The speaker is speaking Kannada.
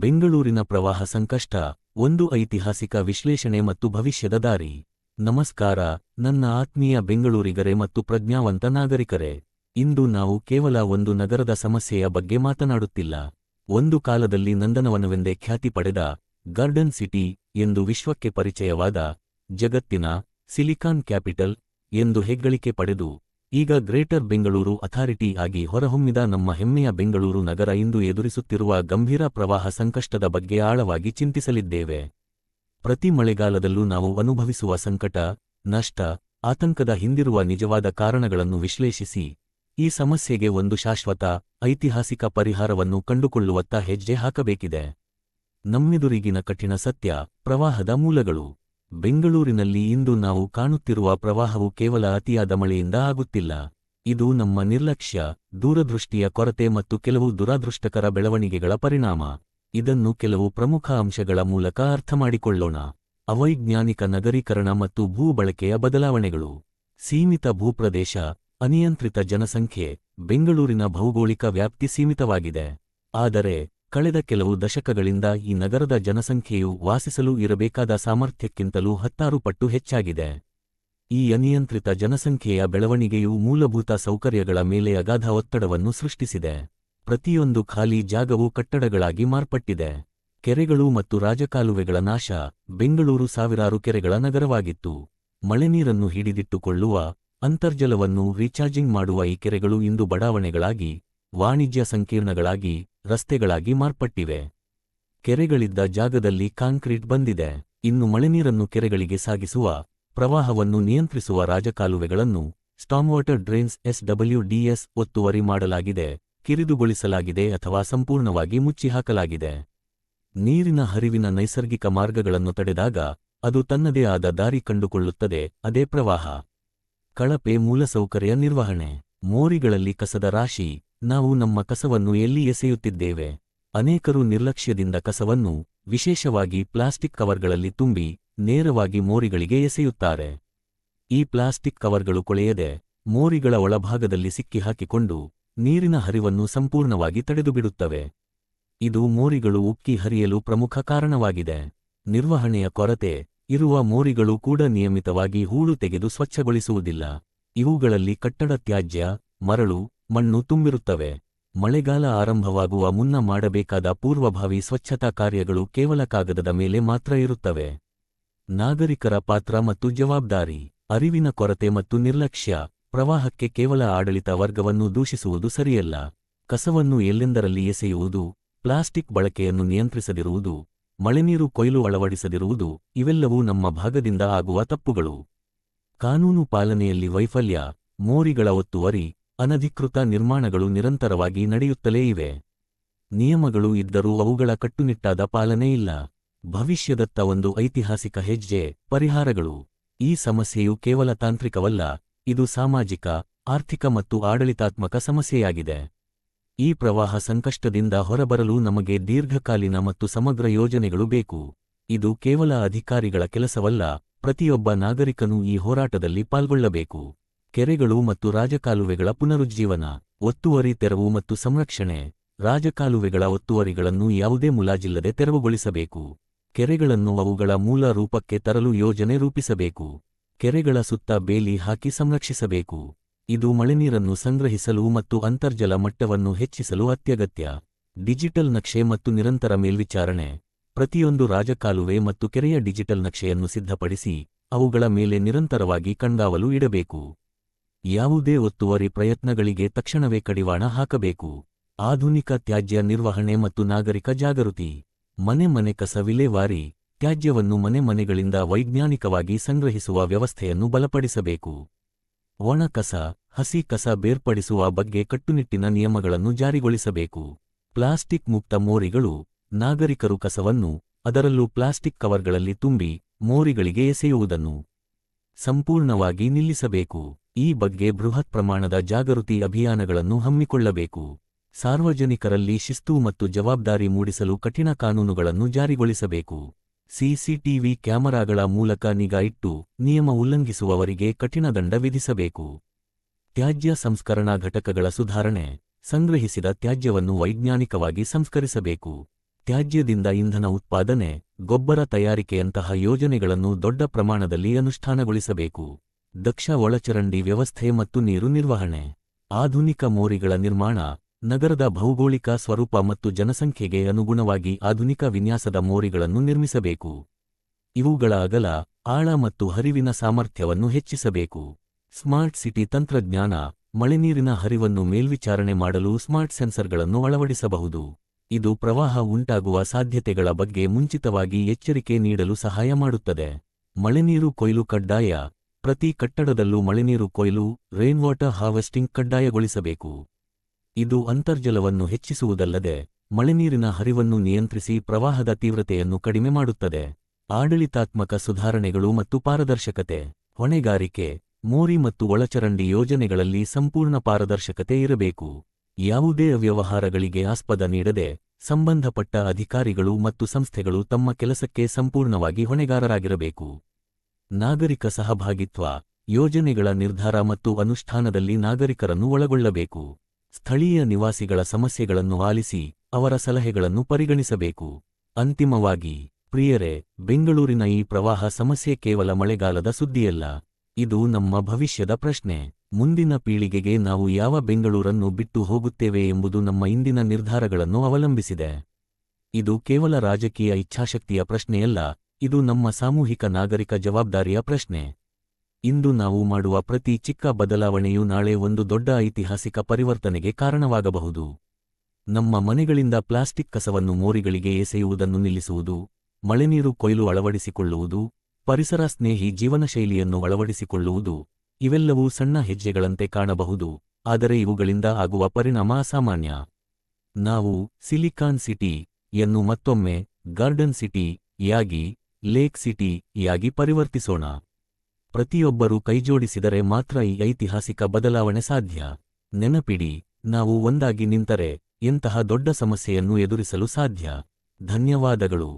ಬೆಂಗಳೂರಿನ ಪ್ರವಾಹ ಸಂಕಷ್ಟ, ಒಂದು ಐತಿಹಾಸಿಕ ವಿಶ್ಲೇಷಣೆ ಮತ್ತು ಭವಿಷ್ಯದ ದಾರಿ. ನಮಸ್ಕಾರ, ನನ್ನ ಆತ್ಮೀಯ ಬೆಂಗಳೂರಿಗರೆ ಮತ್ತು ಪ್ರಜ್ಞಾವಂತ ನಾಗರಿಕರೇ. ಇಂದು ನಾವು ಕೇವಲ ಒಂದು ನಗರದ ಸಮಸ್ಯೆಯ ಬಗ್ಗೆ ಮಾತನಾಡುತ್ತಿಲ್ಲ. ಒಂದು ಕಾಲದಲ್ಲಿ ನಂದನವನವೆಂದೇ ಖ್ಯಾತಿ ಪಡೆದ ಗಾರ್ಡನ್ ಸಿಟಿ ಎಂದು ವಿಶ್ವಕ್ಕೆ ಪರಿಚಯವಾದ ಜಗತ್ತಿನ ಸಿಲಿಕಾನ್ ಕ್ಯಾಪಿಟಲ್ ಎಂದು ಹೆಗ್ಗಳಿಕೆ ಪಡೆದು ಈಗ ಗ್ರೇಟರ್ ಬೆಂಗಳೂರು ಅಥಾರಿಟಿ ಆಗಿ ಹೊರಹೊಮ್ಮಿದ ನಮ್ಮ ಹೆಮ್ಮೆಯ ಬೆಂಗಳೂರು ನಗರ ಇಂದು ಎದುರಿಸುತ್ತಿರುವ ಗಂಭೀರ ಪ್ರವಾಹ ಸಂಕಷ್ಟದ ಬಗ್ಗೆ ಆಳವಾಗಿ ಚಿಂತಿಸಲಿದ್ದೇವೆ. ಪ್ರತಿ ಮಳೆಗಾಲದಲ್ಲೂ ನಾವು ಅನುಭವಿಸುವ ಸಂಕಟ, ನಷ್ಟ, ಆತಂಕದ ಹಿಂದಿರುವ ನಿಜವಾದ ಕಾರಣಗಳನ್ನು ವಿಶ್ಲೇಷಿಸಿ, ಈ ಸಮಸ್ಯೆಗೆ ಒಂದು ಶಾಶ್ವತ, ಐತಿಹಾಸಿಕ ಪರಿಹಾರವನ್ನು ಕಂಡುಕೊಳ್ಳುವತ್ತ ಹೆಜ್ಜೆ ಹಾಕಬೇಕಿದೆ. ನಮ್ಮೆದುರಿಗಿನ ಕಠಿಣ ಸತ್ಯ, ಪ್ರವಾಹದ ಮೂಲಗಳು. ಬೆಂಗಳೂರಿನಲ್ಲಿ ಇಂದು ನಾವು ಕಾಣುತ್ತಿರುವ ಪ್ರವಾಹವು ಕೇವಲ ಅತಿಯಾದ ಮಳೆಯಿಂದ ಆಗುತ್ತಿಲ್ಲ. ಇದು ನಮ್ಮ ನಿರ್ಲಕ್ಷ್ಯ, ದೂರದೃಷ್ಟಿಯ ಕೊರತೆ ಮತ್ತು ಕೆಲವು ದುರಾದೃಷ್ಟಕರ ಬೆಳವಣಿಗೆಗಳ ಪರಿಣಾಮ. ಇದನ್ನು ಕೆಲವು ಪ್ರಮುಖ ಅಂಶಗಳ ಮೂಲಕ ಅರ್ಥಮಾಡಿಕೊಳ್ಳೋಣ ಅವೈಜ್ಞಾನಿಕ ನಗರೀಕರಣ ಮತ್ತು ಭೂ ಬಳಕೆಯ ಬದಲಾವಣೆಗಳು. ಸೀಮಿತ ಭೂಪ್ರದೇಶ, ಅನಿಯಂತ್ರಿತ ಜನಸಂಖ್ಯೆ, ಬೆಂಗಳೂರಿನ ಭೌಗೋಳಿಕ ವ್ಯಾಪ್ತಿ ಸೀಮಿತವಾಗಿದೆ. ಆದರೆ ಕಳೆದ ಕೆಲವು ದಶಕಗಳಿಂದ ಈ ನಗರದ ಜನಸಂಖ್ಯೆಯು ವಾಸಿಸಲು ಇರಬೇಕಾದ ಸಾಮರ್ಥ್ಯಕ್ಕಿಂತಲೂ ಹತ್ತಾರು ಪಟ್ಟು ಹೆಚ್ಚಾಗಿದೆ. ಈ ಅನಿಯಂತ್ರಿತ ಜನಸಂಖ್ಯೆಯ ಬೆಳವಣಿಗೆಯು ಮೂಲಭೂತ ಸೌಕರ್ಯಗಳ ಮೇಲೆ ಅಗಾಧ ಒತ್ತಡವನ್ನು ಸೃಷ್ಟಿಸಿದೆ. ಪ್ರತಿಯೊಂದು ಖಾಲಿ ಜಾಗವು ಕಟ್ಟಡಗಳಾಗಿ ಮಾರ್ಪಟ್ಟಿದೆ. ಕೆರೆಗಳು ಮತ್ತು ರಾಜಕಾಲುವೆಗಳ ನಾಶ ಬೆಂಗಳೂರು ಸಾವಿರಾರು ಕೆರೆಗಳ ನಗರವಾಗಿತ್ತು. ಮಳೆನೀರನ್ನು ಹಿಡಿದಿಟ್ಟುಕೊಳ್ಳುವ, ಅಂತರ್ಜಲವನ್ನು ರೀಚಾರ್ಜಿಂಗ್ ಮಾಡುವ ಈ ಕೆರೆಗಳು ಇಂದು ಬಡಾವಣೆಗಳಾಗಿ ವಾಣಿಜ್ಯ ಸಂಕೀರ್ಣಗಳಾಗಿ ರಸ್ತೆಗಳಾಗಿ ಮಾರ್ಪಟ್ಟಿವೆ. ಕೆರೆಗಳಿದ್ದ ಜಾಗದಲ್ಲಿ ಕಾಂಕ್ರೀಟ್ ಬಂದಿದೆ. ಇನ್ನು ಮಳೆನೀರನ್ನು ಕೆರೆಗಳಿಗೆ ಸಾಗಿಸುವ, ಪ್ರವಾಹವನ್ನು ನಿಯಂತ್ರಿಸುವ ರಾಜಕಾಲುವೆಗಳನ್ನು ಸ್ಟಾಮ್ವಾಟರ್ ಡ್ರೈನ್ಸ್ ಎಸ್ಡಬ್ಲ್ಯೂಡಿಎಸ್ ಒತ್ತುವರಿ ಮಾಡಲಾಗಿದೆ. ಕಿರಿದುಗೊಳಿಸಲಾಗಿದೆ ಅಥವಾ ಸಂಪೂರ್ಣವಾಗಿ ಮುಚ್ಚಿಹಾಕಲಾಗಿದೆ. ನೀರಿನ ಹರಿವಿನ ನೈಸರ್ಗಿಕ ಮಾರ್ಗಗಳನ್ನು ತಡೆದಾಗ ಅದು ತನ್ನದೇ ಆದ ದಾರಿ ಕಂಡುಕೊಳ್ಳುತ್ತದೆ. ಅದೇ ಪ್ರವಾಹ. ಕಳಪೆ ಮೂಲಸೌಕರ್ಯ ನಿರ್ವಹಣೆ. ಮೋರಿಗಳಲ್ಲಿ ಕಸದ ರಾಶಿ. ನಾವು ನಮ್ಮ ಕಸವನ್ನು ಎಲ್ಲಿ ಎಸೆಯುತ್ತಿದ್ದೇವೆ? ಅನೇಕರು ನಿರ್ಲಕ್ಷ್ಯದಿಂದ ಕಸವನ್ನು, ವಿಶೇಷವಾಗಿ ಪ್ಲಾಸ್ಟಿಕ್ ಕವರ್ಗಳಲ್ಲಿ ತುಂಬಿ, ನೇರವಾಗಿ ಮೋರಿಗಳಿಗೆ ಎಸೆಯುತ್ತಾರೆ. ಈ ಪ್ಲಾಸ್ಟಿಕ್ ಕವರ್ಗಳು ಕೊಳೆಯದೆ, ಮೋರಿಗಳ ಒಳಭಾಗದಲ್ಲಿ ಸಿಕ್ಕಿಹಾಕಿಕೊಂಡು ನೀರಿನ ಹರಿವನ್ನು ಸಂಪೂರ್ಣವಾಗಿ ತಡೆದುಬಿಡುತ್ತವೆ. ಇದು ಮೋರಿಗಳು ಉಕ್ಕಿ ಹರಿಯಲು ಪ್ರಮುಖ ಕಾರಣವಾಗಿದೆ. ನಿರ್ವಹಣೆಯ ಕೊರತೆ, ಇರುವ ಮೋರಿಗಳು ಕೂಡ ನಿಯಮಿತವಾಗಿ ಹೂಳು ತೆಗೆದು ಸ್ವಚ್ಛಗೊಳಿಸುವುದಿಲ್ಲ. ಇವುಗಳಲ್ಲಿ ಕಟ್ಟಡ ತ್ಯಾಜ್ಯ, ಮರಳು ಮಣ್ಣು ತುಂಬಿರುತ್ತವೆ. ಮಳೆಗಾಲ ಆರಂಭವಾಗುವ ಮುನ್ನ ಮಾಡಬೇಕಾದ ಪೂರ್ವಭಾವಿ ಸ್ವಚ್ಛತಾ ಕಾರ್ಯಗಳು ಕೇವಲ ಕಾಗದದ ಮೇಲೆ ಮಾತ್ರ ಇರುತ್ತವೆ. ನಾಗರಿಕರ ಪಾತ್ರ ಮತ್ತು ಜವಾಬ್ದಾರಿ, ಅರಿವಿನ ಕೊರತೆ ಮತ್ತು ನಿರ್ಲಕ್ಷ್ಯ, ಪ್ರವಾಹಕ್ಕೆ ಕೇವಲ ಆಡಳಿತ ವರ್ಗವನ್ನು ದೂಷಿಸುವುದು ಸರಿಯಲ್ಲ. ಕಸವನ್ನು ಎಲ್ಲೆಂದರಲ್ಲಿ ಎಸೆಯುವುದು, ಪ್ಲಾಸ್ಟಿಕ್ ಬಳಕೆಯನ್ನು ನಿಯಂತ್ರಿಸದಿರುವುದು ಮಳೆನೀರು ಕೊಯ್ಲು ಅಳವಡಿಸದಿರುವುದು, ಇವೆಲ್ಲವೂ ನಮ್ಮ ಭಾಗದಿಂದ ಆಗುವ ತಪ್ಪುಗಳು. ಕಾನೂನು ಪಾಲನೆಯಲ್ಲಿ ವೈಫಲ್ಯ, ಮೋರಿಗಳ ಒತ್ತುವರಿ ಅನಧಿಕೃತ ನಿರ್ಮಾಣಗಳು ನಿರಂತರವಾಗಿ ನಡೆಯುತ್ತಲೇ ಇವೆ. ನಿಯಮಗಳು ಇದ್ದರೂ ಅವುಗಳ ಕಟ್ಟುನಿಟ್ಟಾದ ಪಾಲನೆ ಇಲ್ಲ. ಭವಿಷ್ಯದತ್ತ ಒಂದು ಐತಿಹಾಸಿಕ ಹೆಜ್ಜೆ, ಪರಿಹಾರಗಳು. ಈ ಸಮಸ್ಯೆಯು ಕೇವಲ ತಾಂತ್ರಿಕವಲ್ಲ, ಇದು ಸಾಮಾಜಿಕ, ಆರ್ಥಿಕ ಮತ್ತು ಆಡಳಿತಾತ್ಮಕ ಸಮಸ್ಯೆಯಾಗಿದೆ. ಈ ಪ್ರವಾಹ ಸಂಕಷ್ಟದಿಂದ ಹೊರಬರಲು ನಮಗೆ ದೀರ್ಘಕಾಲೀನ ಮತ್ತು ಸಮಗ್ರ ಯೋಜನೆಗಳು ಬೇಕು. ಇದು ಕೇವಲ ಅಧಿಕಾರಿಗಳ ಕೆಲಸವಲ್ಲ, ಪ್ರತಿಯೊಬ್ಬ ನಾಗರಿಕನೂ ಈ ಹೋರಾಟದಲ್ಲಿ ಪಾಲ್ಗೊಳ್ಳಬೇಕು. ಕೆರೆಗಳು ಮತ್ತು ರಾಜಕಾಲುವೆಗಳ ಪುನರುಜ್ಜೀವನ, ಒತ್ತುವರಿ ತೆರವು ಮತ್ತು ಸಂರಕ್ಷಣೆ, ರಾಜಕಾಲುವೆಗಳ ಒತ್ತುವರಿಗಳನ್ನು ಯಾವುದೇ ಮುಲಾಜಿಲ್ಲದೆ ತೆರವುಗೊಳಿಸಬೇಕು. ಕೆರೆಗಳನ್ನು ಅವುಗಳ ಮೂಲ ರೂಪಕ್ಕೆ ತರಲು ಯೋಜನೆ ರೂಪಿಸಬೇಕು. ಕೆರೆಗಳ ಸುತ್ತ ಬೇಲಿ ಹಾಕಿ ಸಂರಕ್ಷಿಸಬೇಕು. ಇದು ಮಳೆನೀರನ್ನು ಸಂಗ್ರಹಿಸಲು ಮತ್ತು ಅಂತರ್ಜಲ ಮಟ್ಟವನ್ನು ಹೆಚ್ಚಿಸಲು ಅತ್ಯಗತ್ಯ. ಡಿಜಿಟಲ್ ನಕ್ಷೆ ಮತ್ತು ನಿರಂತರ ಮೇಲ್ವಿಚಾರಣೆ. ಪ್ರತಿಯೊಂದು ರಾಜಕಾಲುವೆ ಮತ್ತು ಕೆರೆಯ ಡಿಜಿಟಲ್ ನಕ್ಷೆಯನ್ನು ಸಿದ್ಧಪಡಿಸಿ, ಅವುಗಳ ಮೇಲೆ ನಿರಂತರವಾಗಿ ಕಣ್ಗಾವಲು ಇಡಬೇಕು. ಯಾವುದೇ ಒತ್ತುವರಿ ಪ್ರಯತ್ನಗಳಿಗೆ ತಕ್ಷಣವೇ ಕಡಿವಾಣ ಹಾಕಬೇಕು. ಆಧುನಿಕ ತ್ಯಾಜ್ಯ ನಿರ್ವಹಣೆ ಮತ್ತು ನಾಗರಿಕ ಜಾಗೃತಿ. ಮನೆ ಮನೆ ಕಸ ವಿಲೇವಾರಿ. ತ್ಯಾಜ್ಯವನ್ನು ಮನೆ ಮನೆಗಳಿಂದ ವೈಜ್ಞಾನಿಕವಾಗಿ ಸಂಗ್ರಹಿಸುವ ವ್ಯವಸ್ಥೆಯನ್ನು ಬಲಪಡಿಸಬೇಕು. ಒಣ ಕಸ, ಹಸಿ ಕಸ ಬೇರ್ಪಡಿಸುವ ಬಗ್ಗೆ ಕಟ್ಟುನಿಟ್ಟಿನ ನಿಯಮಗಳನ್ನು ಜಾರಿಗೊಳಿಸಬೇಕು. ಪ್ಲಾಸ್ಟಿಕ್ ಮುಕ್ತ ಮೋರಿಗಳು. ನಾಗರಿಕರು ಕಸವನ್ನು ಅದರಲ್ಲೂ ಪ್ಲಾಸ್ಟಿಕ್ ಕವರ್ಗಳಲ್ಲಿ ತುಂಬಿ ಮೋರಿಗಳಿಗೆ ಎಸೆಯುವುದನ್ನು ಸಂಪೂರ್ಣವಾಗಿ ನಿಲ್ಲಿಸಬೇಕು. ಈ ಬಗ್ಗೆ ಬೃಹತ್ ಪ್ರಮಾಣದ ಜಾಗೃತಿ ಅಭಿಯಾನಗಳನ್ನು ಹಮ್ಮಿಕೊಳ್ಳಬೇಕು. ಸಾರ್ವಜನಿಕರಲ್ಲಿ ಶಿಸ್ತು ಮತ್ತು ಜವಾಬ್ದಾರಿ ಮೂಡಿಸಲು ಕಠಿಣ ಕಾನೂನುಗಳನ್ನು ಜಾರಿಗೊಳಿಸಬೇಕು. ಸಿಸಿಟಿವಿ ಕ್ಯಾಮರಾಗಳ ಮೂಲಕ ನಿಗಾ ಇಟ್ಟು ನಿಯಮ ಉಲ್ಲಂಘಿಸುವವರಿಗೆ ಕಠಿಣ ದಂಡ ವಿಧಿಸಬೇಕು. ತ್ಯಾಜ್ಯ ಸಂಸ್ಕರಣಾ ಘಟಕಗಳ ಸುಧಾರಣೆ, ಸಂಗ್ರಹಿಸಿದ ತ್ಯಾಜ್ಯವನ್ನು ವೈಜ್ಞಾನಿಕವಾಗಿ ಸಂಸ್ಕರಿಸಬೇಕು. ತ್ಯಾಜ್ಯದಿಂದ ಇಂಧನ ಉತ್ಪಾದನೆ, ಗೊಬ್ಬರ ತಯಾರಿಕೆಯಂತಹ ಯೋಜನೆಗಳನ್ನು ದೊಡ್ಡ ಪ್ರಮಾಣದಲ್ಲಿ ಅನುಷ್ಠಾನಗೊಳಿಸಬೇಕು. ದಕ್ಷ ಒಳಚರಂಡಿ ವ್ಯವಸ್ಥೆ ಮತ್ತು ನೀರು ನಿರ್ವಹಣೆ. ಆಧುನಿಕ ಮೋರಿಗಳ ನಿರ್ಮಾಣ, ನಗರದ ಭೌಗೋಳಿಕ ಸ್ವರೂಪ ಮತ್ತು ಜನಸಂಖ್ಯೆಗೆ ಅನುಗುಣವಾಗಿ ಆಧುನಿಕ ವಿನ್ಯಾಸದ ಮೋರಿಗಳನ್ನು ನಿರ್ಮಿಸಬೇಕು. ಇವುಗಳ ಅಗಲ, ಆಳ ಮತ್ತು ಹರಿವಿನ ಸಾಮರ್ಥ್ಯವನ್ನು ಹೆಚ್ಚಿಸಬೇಕು. ಸ್ಮಾರ್ಟ್ ಸಿಟಿ ತಂತ್ರಜ್ಞಾನ, ಮಳೆನೀರಿನ ಹರಿವನ್ನು ಮೇಲ್ವಿಚಾರಣೆ ಮಾಡಲು ಸ್ಮಾರ್ಟ್ ಸೆನ್ಸರ್ಗಳನ್ನು ಅಳವಡಿಸಬಹುದು. ಇದು ಪ್ರವಾಹ ಉಂಟಾಗುವ ಸಾಧ್ಯತೆಗಳ ಬಗ್ಗೆ ಮುಂಚಿತವಾಗಿ ಎಚ್ಚರಿಕೆ ನೀಡಲು ಸಹಾಯ ಮಾಡುತ್ತದೆ. ಮಳೆನೀರು ಕೊಯ್ಲು ಕಡ್ಡಾಯ ಪ್ರತಿ ಕಟ್ಟಡದಲ್ಲೂ ಮಳೆನೀರು ಕೊಯ್ಲು ರೈನ್ ವಾಟರ್ ಹಾರ್ವೆಸ್ಟಿಂಗ್ ಕಡ್ಡಾಯಗೊಳಿಸಬೇಕು. ಇದು ಅಂತರ್ಜಲವನ್ನು ಹೆಚ್ಚಿಸುವುದಲ್ಲದೆ, ಮಳೆನೀರಿನ ಹರಿವನ್ನು ನಿಯಂತ್ರಿಸಿ ಪ್ರವಾಹದ ತೀವ್ರತೆಯನ್ನು ಕಡಿಮೆ ಮಾಡುತ್ತದೆ. ಆಡಳಿತಾತ್ಮಕ ಸುಧಾರಣೆಗಳು ಮತ್ತು ಪಾರದರ್ಶಕತೆ, ಹೊಣೆಗಾರಿಕೆ, ಮೋರಿ ಮತ್ತು ಒಳಚರಂಡಿ ಯೋಜನೆಗಳಲ್ಲಿ ಸಂಪೂರ್ಣ ಪಾರದರ್ಶಕತೆ ಇರಬೇಕು. ಯಾವುದೇ ಅವ್ಯವಹಾರಗಳಿಗೆ ಆಸ್ಪದ ನೀಡದೆ, ಸಂಬಂಧಪಟ್ಟ ಅಧಿಕಾರಿಗಳು ಮತ್ತು ಸಂಸ್ಥೆಗಳು ತಮ್ಮ ಕೆಲಸಕ್ಕೆ ಸಂಪೂರ್ಣವಾಗಿ ಹೊಣೆಗಾರರಾಗಿರಬೇಕು. ನಾಗರಿಕ ಸಹಭಾಗಿತ್ವ, ಯೋಜನೆಗಳ ನಿರ್ಧಾರ ಮತ್ತು ಅನುಷ್ಠಾನದಲ್ಲಿ ನಾಗರಿಕರನ್ನು ಒಳಗೊಳ್ಳಬೇಕು. ಸ್ಥಳೀಯ ನಿವಾಸಿಗಳ ಸಮಸ್ಯೆಗಳನ್ನು ಆಲಿಸಿ ಅವರ ಸಲಹೆಗಳನ್ನು ಪರಿಗಣಿಸಬೇಕು. ಅಂತಿಮವಾಗಿ, ಪ್ರಿಯರೇ, ಬೆಂಗಳೂರಿನ ಈ ಪ್ರವಾಹ ಸಮಸ್ಯೆ ಕೇವಲ ಮಳೆಗಾಲದ ಸುದ್ದಿಯಲ್ಲ. ಇದು ನಮ್ಮ ಭವಿಷ್ಯದ ಪ್ರಶ್ನೆ. ಮುಂದಿನ ಪೀಳಿಗೆಗೆ ನಾವು ಯಾವ ಬೆಂಗಳೂರನ್ನು ಬಿಟ್ಟು ಹೋಗುತ್ತೇವೆ ಎಂಬುದು ನಮ್ಮ ಇಂದಿನ ನಿರ್ಧಾರಗಳನ್ನು ಅವಲಂಬಿಸಿದೆ. ಇದು ಕೇವಲ ರಾಜಕೀಯ ಇಚ್ಛಾಶಕ್ತಿಯ ಪ್ರಶ್ನೆಯಲ್ಲ ಇದು ನಮ್ಮ ಸಾಮೂಹಿಕ ನಾಗರಿಕ ಜವಾಬ್ದಾರಿಯ ಪ್ರಶ್ನೆ. ಇಂದು ನಾವು ಮಾಡುವ ಪ್ರತಿ ಚಿಕ್ಕ ಬದಲಾವಣೆಯು ನಾಳೆ ಒಂದು ದೊಡ್ಡ ಐತಿಹಾಸಿಕ ಪರಿವರ್ತನೆಗೆ ಕಾರಣವಾಗಬಹುದು. ನಮ್ಮ ಮನೆಗಳಿಂದ ಪ್ಲಾಸ್ಟಿಕ್ ಕಸವನ್ನು ಮೋರಿಗಳಿಗೆ ಎಸೆಯುವುದನ್ನು ನಿಲ್ಲಿಸುವುದು, ಮಳೆನೀರು ಕೊಯ್ಲು ಅಳವಡಿಸಿಕೊಳ್ಳುವುದು, ಪರಿಸರ ಸ್ನೇಹಿ ಜೀವನಶೈಲಿಯನ್ನು ಅಳವಡಿಸಿಕೊಳ್ಳುವುದು, ಇವೆಲ್ಲವೂ ಸಣ್ಣ ಹೆಜ್ಜೆಗಳಂತೆ ಕಾಣಬಹುದು, ಆದರೆ ಇವುಗಳಿಂದ ಆಗುವ ಪರಿಣಾಮ ಅಸಾಮಾನ್ಯ. ನಾವು ಸಿಲಿಕಾನ್ ಸಿಟಿ ಯನ್ನು ಮತ್ತೊಮ್ಮೆ ಗಾರ್ಡನ್ ಸಿಟಿ ಯಾಗಿ ಲೇಕ್ ಸಿಟಿ ಯಾಗಿ ಪರಿವರ್ತಿಸೋಣ. ಪ್ರತಿಯೊಬ್ಬರೂ ಕೈಜೋಡಿಸಿದರೆ ಮಾತ್ರ ಈ ಐತಿಹಾಸಿಕ ಬದಲಾವಣೆ ಸಾಧ್ಯ. ನೆನಪಿಡಿ, ನಾವು ಒಂದಾಗಿ ನಿಂತರೆ ಎಂತಹ ದೊಡ್ಡ ಸಮಸ್ಯೆಯನ್ನು ಎದುರಿಸಲು ಸಾಧ್ಯ. ಧನ್ಯವಾದಗಳು.